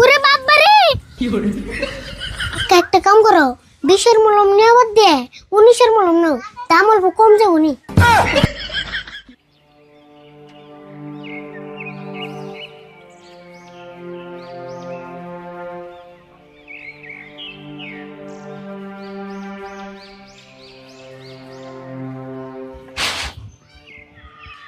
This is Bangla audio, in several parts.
ওরে বাবারে একটা কাম করো। বিশের মলম নেওয়ার দিয়ে, উনিশের মলম নাও। দাম অল্প কম যাও উনি।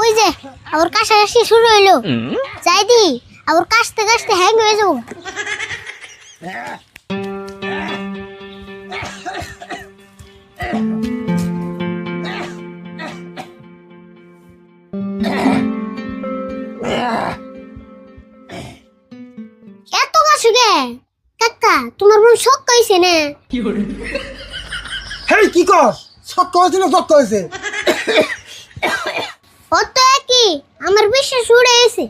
ওই যে আবার কাশাকাশি শুরু হইল। যাই দি আবার কাশতে কাশতে হ্যাং হয়ে যাব। হেই কি কর সত্য হয়েছে না সত্য হয়েছে অত একই আমার বিশ্বাস উড়ে এসে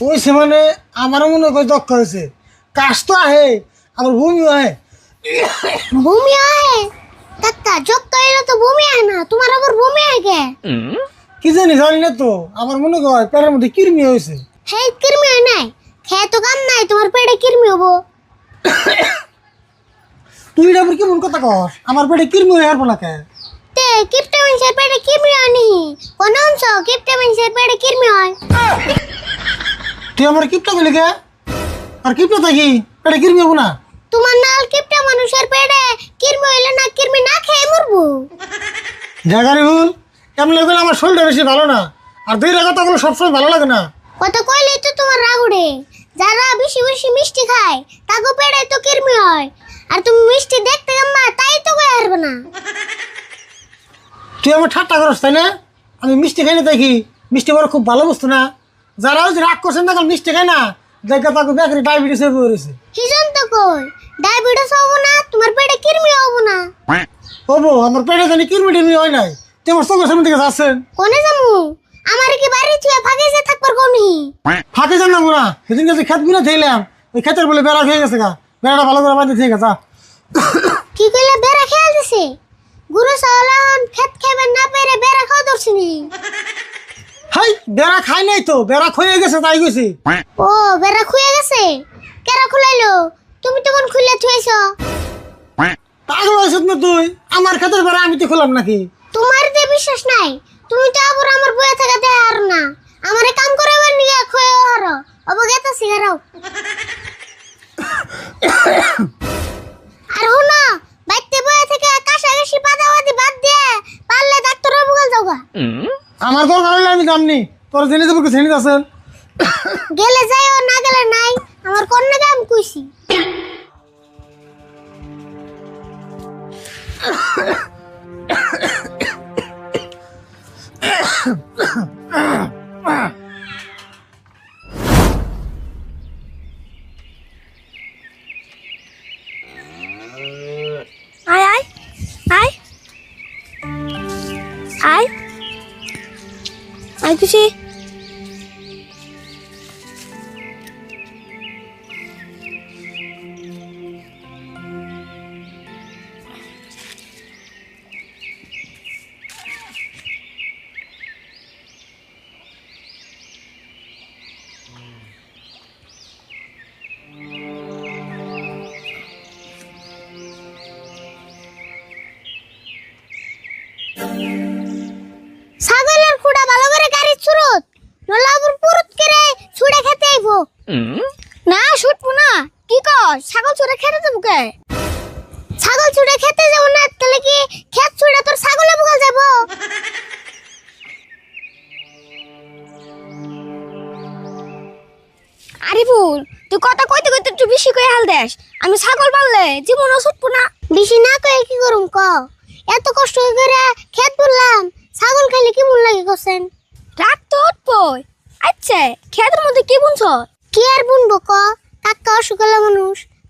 হয়েছে মানে আমারও মনে হয় দক্ষ হয়েছে। কাজ তো আহে আমার ভূমি আহে। ভূমি আহে? কাকা জব তো তো ভূমি আহে না তোমার আবার ভূমি আহে কে? জানি জানি না তো। আমার মনে হয় পেটের মধ্যে কিরমি হয়েছে। হে কিরমি হয় নাই? খেয়ে তো কাম নাই তোমার পেটে কিরমি হব। তুই এটা আবার কেমন কথা কর আমার পেটে কিরমি হয়ে হারবো না কে তে কিপটে মানুষের পেটে কিরমি হয় নি? কোন অংশ কিপটে মানুষের পেটে কিরমি হয়? তুই আমার কিপটা বলি কে আর কিপটা থাকি পেটে কিরমি হব না? তোমার নাল কিপটে মানুষের পেটে কিরমি হইলে না কিরমি না খেয়ে মরবো? জায়গারি ভুল কেমন লাগবে আমার শরীরটা বেশি ভালো না। আর দুই কথাগুলো সবসময় ভালো লাগে না। কত কইলে তো তোমার রাগ উঠে যারা বেশি বেশি মিষ্টি খায় তাকে পেটে তো কিরমি হয়। আর তুমি মিষ্টি দেখতে গাম্মা তাই তো কয়ে হারবে না। তুই আমার ঠাট্টা করস তাই না? আমি মিষ্টি খাই না দেখি মিষ্টি বড় খুব ভালো বস্তু না। যারা ওই যে রাগ করছেন না মিষ্টি খায় না। দেখা তাকে বেকারি ডায়াবেটিস হয়ে পড়েছে। হিজন তো কই? ডায়াবেটিস হব না তোমার পেটে কিরমি হব না। হব আমার পেটে জানি কিরমি টিরমি হয় নাই। তুই আমার চোখের সামনে থেকে যাচ্ছেন। কোনে যামু? আমার কি বাড়ি থুয়ে ফাঁকে যে থাকবার কোনি ফাঁকে জান না সেদিন কাছে খেত বিনা থাইলাম ওই খেতের বলে বেড়া খেয়ে গেছে গা। বেড়াটা ভালো করে বাঁধতে ঠিক আছে কি কইলে বেড়া খেয়াল দিছে? গুরু সালান খেত খাইবার না পেরে বেড়া খাওয়া ধরছিনি হাই বেড়া খাই নাই তো বেড়া খয়ে গেছে তাই গেছি ও বেড়া খুয়ে গেছে? কেরা খুলাইলো? তুমি তখন খুলে থুয়েছ পাগল হয়েছিস না তুই? আমার খেতের বেড়া আমি তো খোলাম নাকি? তোমার যে বিশ্বাস নাই। তুমি তো আবার আমার বয়ে থাকা দেয় আর না। আমারে কাম করাবার নিয়ে খুয়ে হারো। অবগেতা সিগারাও আর হুনা বাইতে বয়ে থেকে কাশাকাশি পাদাওয়াদি বাদ দিয়ে পারলে ডাক্তার বগল যাওগা আমার দরকার হলে আমি জাননি তোর জেনে দেবো কি শ্রেণীতে আছেন গেলে যাইও না গেলে নাই আমার কন্যা কাম কইছি আয় Sisi.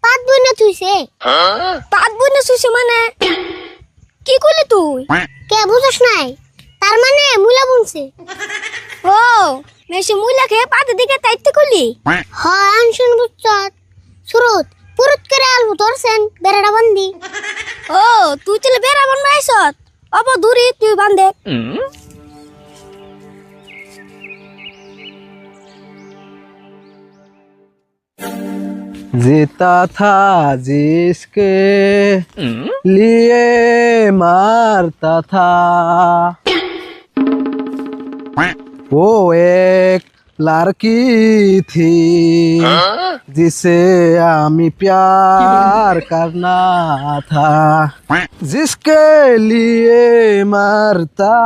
পাত বই না তুইছে পাত বুনে শুইছে মানে? কি করলি তুই? কে বুঝস নাই? তার মানে মুলা বুনছে। ও, মেসে মুইলা খেয়ে পাতে দিকে তাইতে করলি হ আনশুন বুঝছত সুরত, পুরুত করে আলবু ধরছেন, বেড়াটা বন্দি। ও, তুই চলে বেড়া বান্না অব দূরে তুই বান্ধে जीता था जिसके लिए मारता था। वो एक लड़की थी जिसे আমি प्यार करना था, जिसके लिए मरता।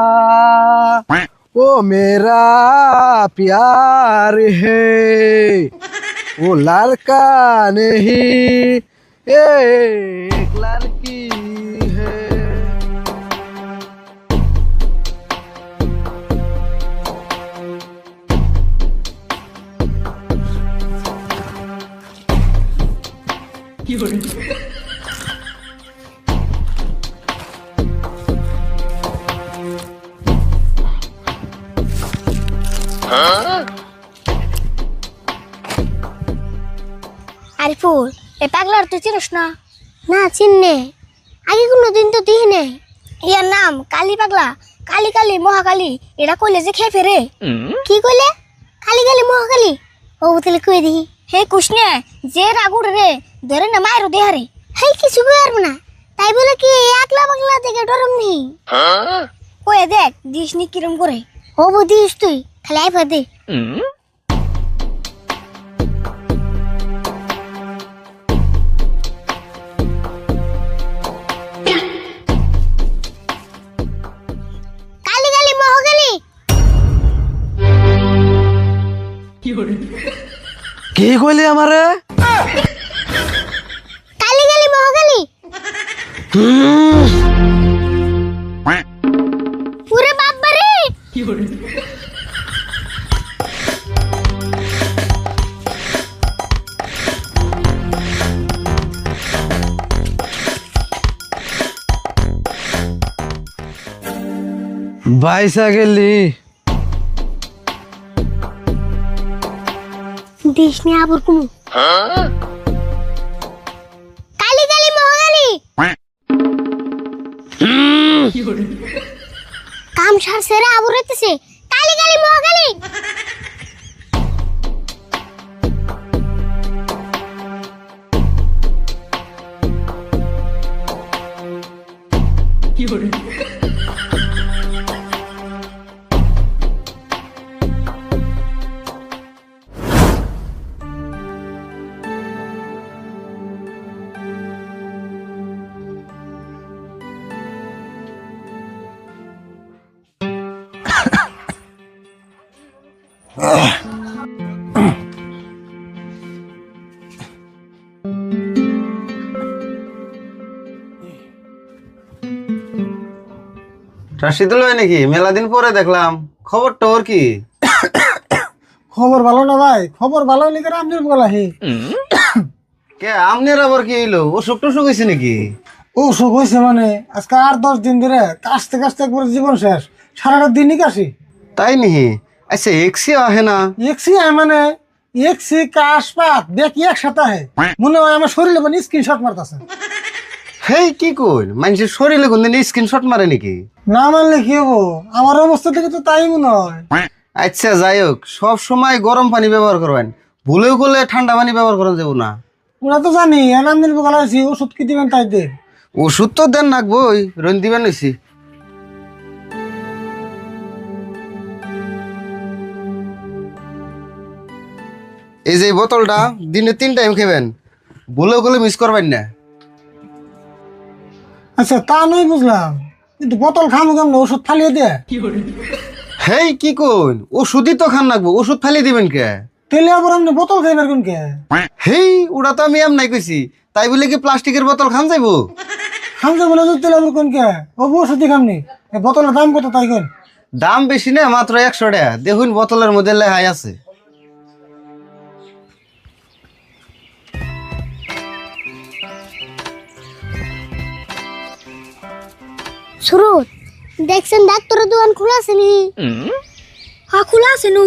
वो मेरा प्यार है। वो लड़का नहीं एक लड़की है? আরিফুল এ পাগলার তুই চিনিস না? না চিননে। আগে কোনো দিন তো দিই নাই ইয়ার নাম কালী পাগলা কালী কালী মহাকালী এটা কইলে যে খেয়ে ফেরে। কি কইলে? খালি খালি মহাকালি? ও তাহলে কই দেখি হে কুষ্ণে যে রাগুর রে ধরে না মায়ের দেহারে। হেই কিছু কই আর না। তাই বলে কি একলা পাগলা থেকে ডরম নেই? কয়ে দেখ দিস নি কিরম করে। ও বুঝিস তুই খালি আই দে। কি কইলি আমারে? কালি কালি মহাকালি পুরে বাবারে বাইসা গেলি। দিস নি আবর কুমু কালি কালি মহাকালি কাম সার সেরা আবর হইতেছে রাশিদুল ভাই নাকি? মেলা দিন পরে দেখলাম। খবর টবর কি? খবর ভালো না ভাই খবর ভালো হলে করে আমি বলা হে কে আমনের আবার কি হইল? অসুখ টসুখ হয়েছে নাকি? ও সুখ হয়েছে মানে আজকে আর দশ দিন ধরে কাশতে কাশতে একবার জীবন শেষ। সারাটা দিনই কাশি। তাই নিহি আচ্ছা এক্সি আহে না? একসি আয় মানে একসি কাশ পাত দেখি একসাথে আহে। মনে হয় আমার শরীরে মানে স্ক্রিনশট মারতেছে। হেই কি কই? মানুষের শরীরে কোনদিন স্ক্রিনশট মারে নাকি? না মানলে কি হব? আমার অবস্থা থেকে তো তাই মনে হয়। আচ্ছা যাই হোক সব সময় গরম পানি ব্যবহার করবেন। ভুলেও করলে ঠান্ডা পানি ব্যবহার করা যাব না। ওরা তো জানি এনাম দিন বলা হয়েছি ওষুধ কি দিবেন তাই দে। ওষুধ তো দেন নাকবই রন দিবেন হয়েছি। এই যে বোতলটা দিনে তিন টাইম খাবেন। ভুলেও করলে মিস করবেন না। আচ্ছা তা নয় বুঝলাম। কিন্তু বোতল খামো কেমন? ওষুধ ফালিয়ে দে। হেই কি কইন ওষুধই তো খান লাগবো। ওষুধ ফালি দিবেন কে? তেলে আবার আপনি বোতল খাইবার কোন কে? হেই ওটা তো আমি এম নাই কইছি। তাই বলে কি প্লাস্টিকের বোতল খান যাইবো? খামতে বলে তো তেলে আবার কোন কে? ও ওষুধই খামনি বোতলের দাম কত তাই কোন দাম বেশি না মাত্র একশো টাকা। দেখুন বোতলের মধ্যে লেহাই আছে। সুরত দেখছেন ডাক্তারের দোকান খোলা আছে নি? হ্যাঁ খোলা আছে নু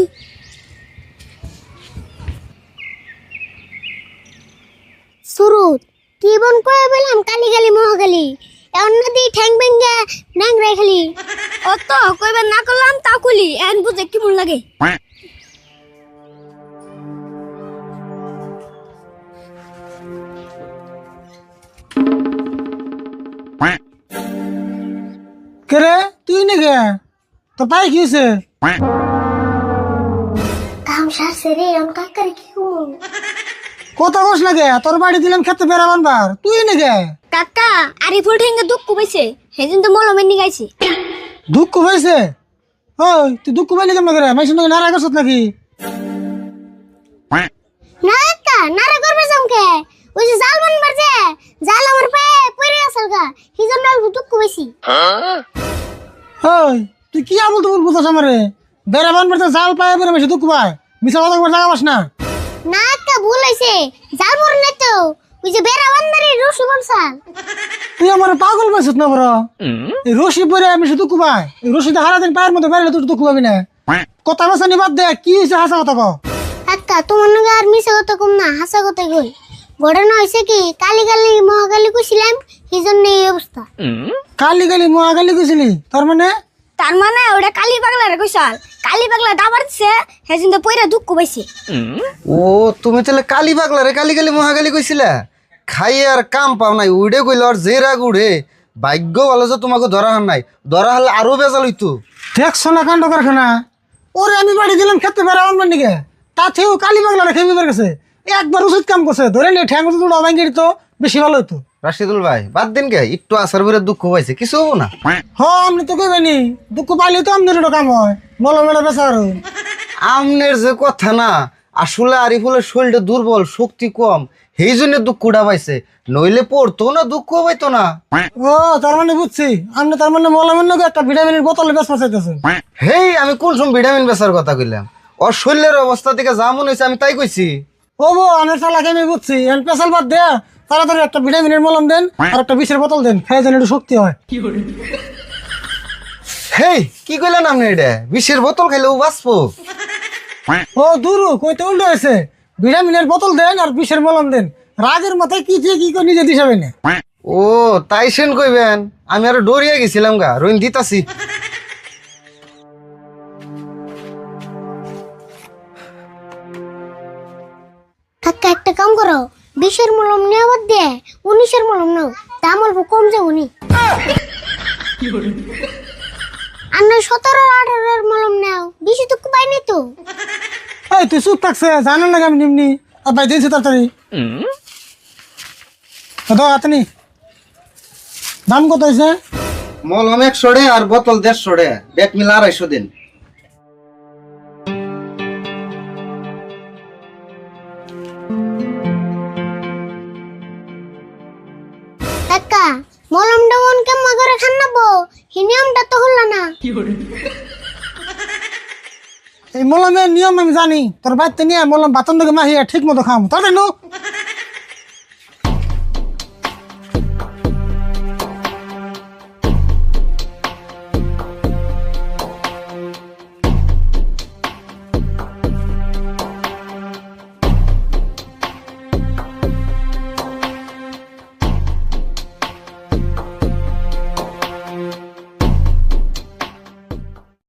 সুরত কি বন কয়ে বললাম কালি গালি মহাগালি এমন না দিয়ে ঠ্যাং ভেঙ্গে ন্যাং রে খালি। অত কইবার না করলাম তা খুলি। এখন বুঝে কি মন লাগে। কে রে? তুই গে তো পাই কি হয়েছে? কত কস লাগে তোর বাড়ি দিলাম খেতে বেড়া বার তুই নাকি? কাকা আরিফুল ঠেঙ্গে দুঃখ পাইছে। সেদিন তো মলমের নিগাইছে দুঃখ হয়েছে ওই তুই দুঃখ পাইলি কেমন করে? মাইসিন নাকি নারা করছত নাকি? বেড়া বানবার তো জাল পায় বেড়ে বেশি দুঃখ পায়। মিশা কথা করে পাস না। না একটা ভুল হয়েছে জাল মরে না তো। ওই যে বেড়া বান্দারে বলসাল তুই আমার পাগল পাইছিস না বড়? এই রশি পরে আমি শুধু পাই। এই রশিতে হারা দিন পায়ের মধ্যে বেড়ে তুই দুঃখ পাবি না। কথা বেসানি বাদ দে কি হয়েছে হাসা কথা কো একটা তোমার নাকি আর মিশে কথা কম না হাসা কথা কই। ঘটনা হয়েছে কি কালি কালি মহাকালি কুছিলাম সেই জন্য এই অবস্থা। কালি গালি মহা গালি গেছিলি তার মানে? তার মানে ওটা কালি পাগলারে কইসাল কালি পাগলা দাবার দিছে সেদিন তো পইরা দুঃখ পাইছে। ও, তুমি তাহলে কালি পাগলা রে কালি কালি মহাকালি কইছিলা? খাই আর কাম পাও নাই উড়ে কইল আর যে রাগ উড়ে। ভাগ্য ভালো যে তোমাকে ধরা হান নাই, ধরা হলে আরও বেজাল হইতো। দেখছ না কাণ্ড কারখানা? ওরে আমি বাড়ি দিলাম খেতে বেড়া আমার নিকে। তাতেও কালি পাগলা রেখে বিবার গেছে একবার ওষুধ কাম করছে, ধরে নে, ঠ্যাং তো বেশি ভালো হতো রাশিদুল ভাই বাদ দিন কে একটু আসার পরে দুঃখ পাইছে কিছু হব না। হ আপনি তো কইবেনি দুঃখ পাইলে তো আপনার কাম হয় মলো মেলা বেচা আর আমনের যে কথা না আসলে আরিফুলের শরীরটা দুর্বল শক্তি কম সেই জন্য দুঃখটা পাইছে। নইলে পড়তো না দুঃখ পাইতো না। ও তার মানে বুঝছি আপনি তার মানে মলমের লোক একটা ভিটামিনের বোতলে বেশ চাইতেছে। হেই আমি কোন সময় ভিটামিন বেচার কথা কইলাম? ওর শরীরের অবস্থা থেকে যা মনে হয়েছে আমি তাই কইছি। ও বো আমি চালাকে আমি বুঝছি এখন পেশাল বাদ দে তাড়াতাড়ি একটা ভিটামিনের মলম দেন আর একটা বিষের বোতল দেন খাই যেন একটু শক্তি হয়। হেই, কি কইলেন আপনি এটা? বিষের বোতল খাইলেও বাঁচবো। ও দূরু, কইতে উল্টো হয়েছে। ভিটামিনের বোতল দেন আর বিষের মলম দেন। রাগের মাথায় কি যে কি করে নিজে দিশাবে না? ও, তাই সেন কইবেন, আমি আরও ডরিয়ে গেছিলাম গা, রইন দিতাছি। একটা কাম করো। বিশের মলম নেওয়া দিয়ে উনিশের মলম নাও। দাম অল্প কম যে উনি। আর নয় সতেরো আঠারোর মলম নাও। বেশি তো পাইনি তো। এই তুই চুপ থাকছে জানেন না আমি নিমনি। আর ভাই দিয়েছি তাড়াতাড়ি। দাও হাতনি দাম কত হয়েছে? মলম একশো ডে আর বোতল দেড়শো ডে ব্যাগ মিলা আড়াইশো দিন। মলমটা মন কেমন করে খান নাবো হি নিয়মটা তো হলো না। এই মলমের নিয়ম আমি জানি। তোর বাড়িতে নিয়ে মলম বাতন দিকে মাহিয়া ঠিক মতো খাম নো?